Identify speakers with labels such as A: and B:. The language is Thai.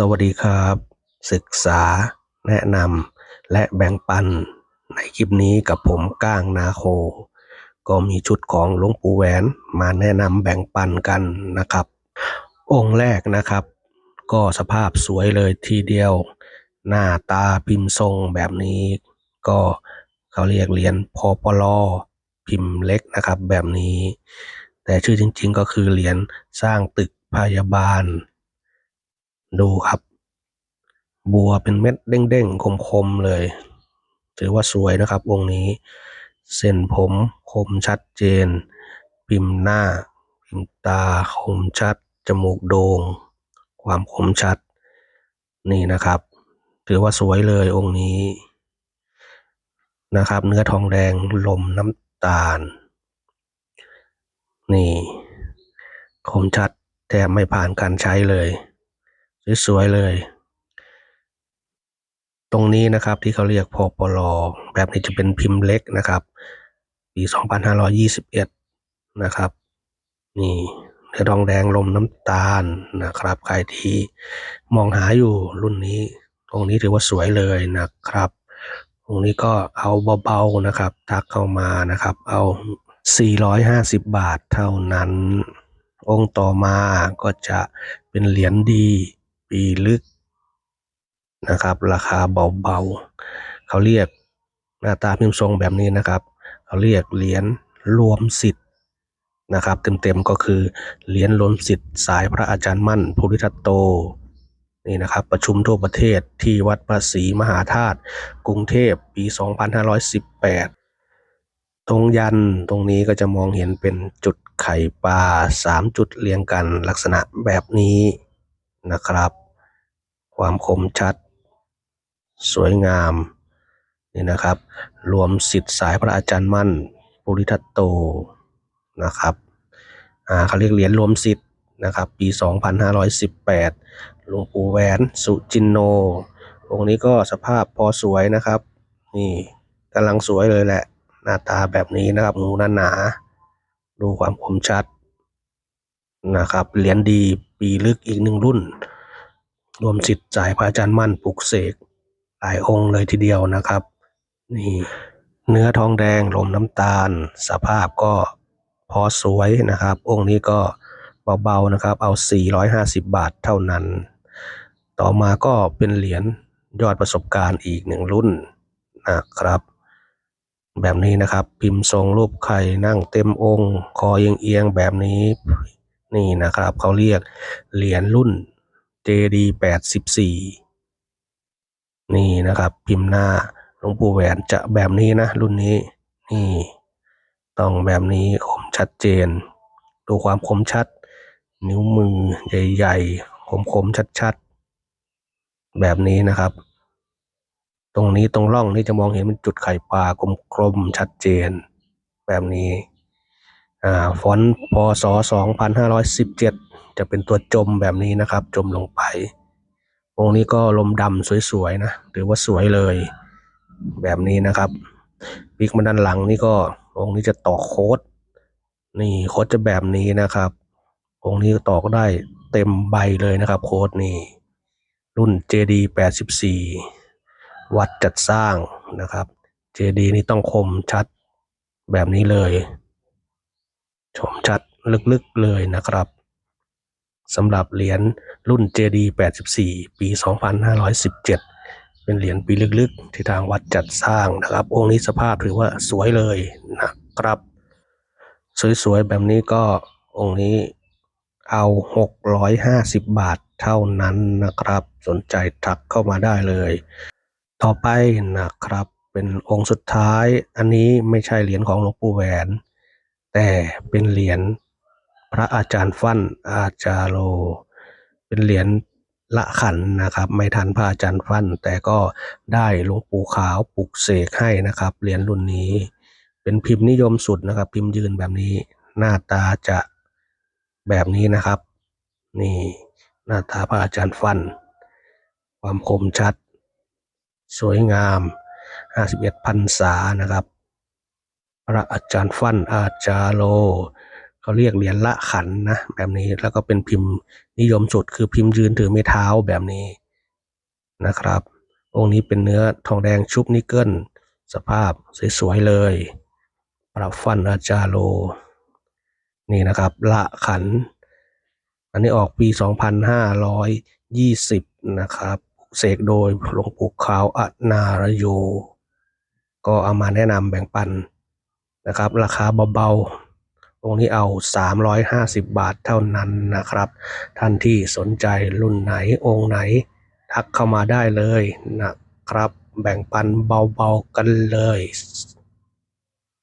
A: สวัสดีครับ ศึกษา แนะนำและแบ่งปัน ในคลิปนี้กับผมก้างนาโค ก็มีชุดของหลวงปู่แหวนมาแนะนำแบ่งปันกันนะครับ องค์แรกนะครับ ก็สภาพสวยเลยทีเดียว หน้าตาพิมพ์ทรงแบบนี้ ก็เขาเรียกเหรียญพอปลอพิมพ์เล็กนะครับแบบนี้ แต่ชื่อจริง ๆ ก็คือเหรียญสร้างตึกพยาบาล ดูครับ บัวเป็นเม็ดเด้งๆคมๆเลย ถือว่าสวยนะครับ องค์นี้ เส้นผมคมชัดเจนพิมหน้าพิมตาคมชัด จมูกโดง่งความคมชัด นี่นะครับ ถือว่าสวยเลยองค์นี้นะครับ เนื้อทองแดงลมน้ำตาล นี่ คมชัดแทบไม่ผ่านการใช้เลย สวยๆเลย ตรงนี้นะครับที่เขาเรียกพอปลอแบบนี้จะเป็นพิมพ์เล็กนะครับ ปี 2521 นะครับ นี่เนื้อทองแดงลมน้ำตาลนะครับ ใครที่มองหาอยู่รุ่นนี้ ตรงนี้ถือว่าสวยเลยนะครับ ตรงนี้ก็เอาเบาๆนะครับ ทักเข้ามานะครับ เอา 450 บาทเท่านั้นองค์ต่อมาก็จะเป็นเหรียญดี ปีลึกนะครับ ราคาเบาๆ เขาเรียกหน้าตาพิมพ์ทรงแบบนี้นะครับ เขาเรียกเหรียญรวมสิทธิ์นะครับ เต็มๆก็คือเหรียญรวมสิทธิ์สายพระอาจารย์มั่นภูริทัตโตนี่นะครับประชุมทั่วประเทศที่วัดพระศรีมหาธาตุกรุงเทพปี 2518 ตรงยันตรงนี้ก็จะมองเห็นเป็นจุดไข่ปลาสามจุดเรียงกันลักษณะแบบนี้ นะครับ ความคมชัด สวยงามนี่นะครับ รวมสิทธิ์สายพระอาจารย์มั่นปุริทัตโตนะครับอ่าเขาเรียกเหรียญรวมสิทธิ์นะครับ ปี 2518หลวงปู่แหวนสุจินโนองค์นี้ก็สภาพพอสวยนะครับ นี่กำลังสวยเลยแหละ หน้าตาแบบนี้นะครับงูหนาหนาดูความคมชัด นะครับเหรียญดีปีลึกอีกหนึ่งรุ่น รวมสิทธิ์สายพระอาจารย์มั่นปลุกเสกหลายองค์เลยทีเดียวนะครับ นี่เนื้อทองแดงลมน้ำตาล สภาพก็พอสวยนะครับ องค์นี้ก็เบาๆนะครับ เอา 450 บาทเท่านั้น ต่อมาก็เป็นเหรียญยอดประสบการณ์อีกหนึ่งรุ่นนะครับ แบบนี้นะครับ พิมพ์ทรงรูปไข่นั่งเต็มองค์ คอเอียงๆแบบนี้ นี่นะครับเขาเรียกเหรียญรุ่น JD 84นี่นะครับ พิมพ์หน้าหลวงปู่แหวนจะแบบนี้นะ รุ่นนี้นี่ ต้องแบบนี้คมชัดเจน ดูความคมชัด นิ้วมือใหญ่ๆคมๆชัดๆ แบบนี้นะครับ ตรงนี้ตรงร่องนี่จะมองเห็นเป็นจุดไข่ปลากลมๆชัดเจน แบบนี้ ฟอนต์พศ2517 จะเป็นตัวจมแบบนี้นะครับ จมลงไปองค์นี้ก็ลมดำสวยๆนะถือว่าสวยเลยแบบนี้นะครับปีกมาด้านหลังนี่ก็องค์นี้จะต่อโค้ดนี่โค้ดจะแบบนี้นะครับ องค์นี้ต่อก็ได้เต็มใบเลยนะครับ โค้ดนี่ รุ่น JD 84 วัดจัดสร้างนะครับ JD นี่ต้องคมชัดแบบนี้เลย ชมชัดลึกๆเลยนะครับสำหรับเหรียญรุ่น JD 84 ปี 2517 เป็นเหรียญปีลึกๆ ที่ทางวัดจัดสร้างนะครับ องค์นี้สภาพถือว่าสวยเลยนะครับ สวยๆ แบบนี้ก็องค์นี้เอา 650 บาทเท่านั้นนะครับ สนใจทักเข้ามาได้เลย ต่อไปนะครับ เป็นองค์สุดท้าย อันนี้ไม่ใช่เหรียญของหลวงปู่แหวน แต่เป็นเหรียญพระอาจารย์ฟั่นอาจารโล เป็นเหรียญละขันนะครับ ไม่ทันพระอาจารย์ฟั่น แต่ก็ได้หลวงปู่ขาวปลุกเสกให้นะครับ เหรียญรุ่นนี้ เป็นพิมพ์นิยมสุดนะครับ พิมพ์ยืนแบบนี้ หน้าตาจะแบบนี้นะครับ นี่หน้าตาพระอาจารย์ฟั่น ความคมชัด สวยงาม 51พรรษานะครับ พระอาจารย์ฟั่นอาจารโลเขาเรียกเหรียญละขันนะแบบนี้แล้วก็เป็นพิมพ์นิยมสุดคือพิมพ์ยืนถือไม้เท้าแบบนี้นะครับ องค์นี้เป็นเนื้อทองแดงชุบนิกเกิลสภาพสวยๆเลยปรับฟันอาจาโล นี่นะครับ ละขัน อันนี้ออกปี 2520 นะครับเสกโดยหลวงปู่ขาวอนารโย ก็เอามาแนะนำแบ่งปัน นะครับ ราคาเบาๆองค์นี้เอา 350 บาทเท่านั้นนะครับ ท่านที่สนใจรุ่นไหนองค์ไหน ทักเข้ามาได้เลยนะครับ แบ่งปันเบาๆกันเลย